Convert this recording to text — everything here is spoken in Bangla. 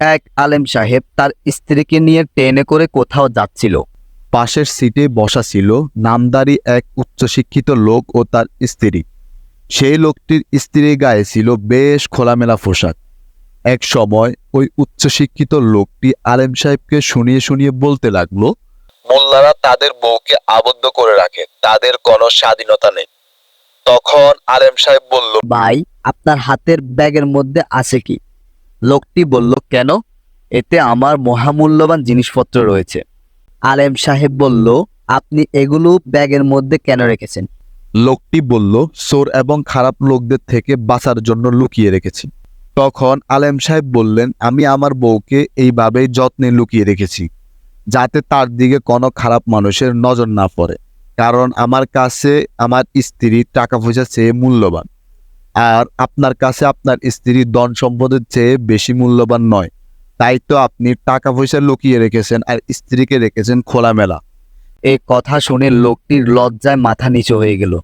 এক আলেম সাহেব তার স্ত্রীকে নিয়ে ট্রেনে করে কোথাও যাচ্ছিল। পাশের সিটে বসা ছিল নামদারি এক উচ্চশিক্ষিত লোক ও তার স্ত্রী। সেই লোকটির স্ত্রীর গায়ে ছিল বেশ খোলামেলা পোশাক। এক সময় ওই উচ্চশিক্ষিত লোকটি আলেম সাহেবকে শুনিয়ে শুনিয়ে বলতে লাগল মোল্লারা তাদের বউকে আবদ্ধ করে রাখে তাদের কোনো স্বাধীনতা নেই। তখন আলেম সাহেব বলল ভাই আপনার হাতের ব্যাগের মধ্যে আছে কি? লোকটি বলল, কেন? এতে আমার মহামূল্যবান জিনিসপত্র রয়েছে। আলেম সাহেব বলল, আপনি এগুলো ব্যাগের মধ্যে কেন রেখেছেন? লোকটি বলল সোর এবং খারাপ লোকদের থেকে বাঁচার জন্য লুকিয়ে রেখেছি। তখন আলেম সাহেব বললেন, আমি আমার বউকে এইভাবেই যত্নে লুকিয়ে রেখেছি, যাতে তার দিকে কোনো খারাপ মানুষের নজর না পড়ে, কারণ আমার কাছে আমার স্ত্রী টাকা পয়সা চেয়ে মূল্যবান। আর আপনার কাছে আপনার স্ত্রীর ধন সম্পদের চেয়ে বেশি মূল্যবান নয়। তাই তো আপনি টাকা পয়সা লুকিয়ে রেখেছেন আর স্ত্রীকে রেখেছেন খোলামেলা। এই কথা শুনে লোকটির লজ্জায় মাথা নিচু হয়ে গেল।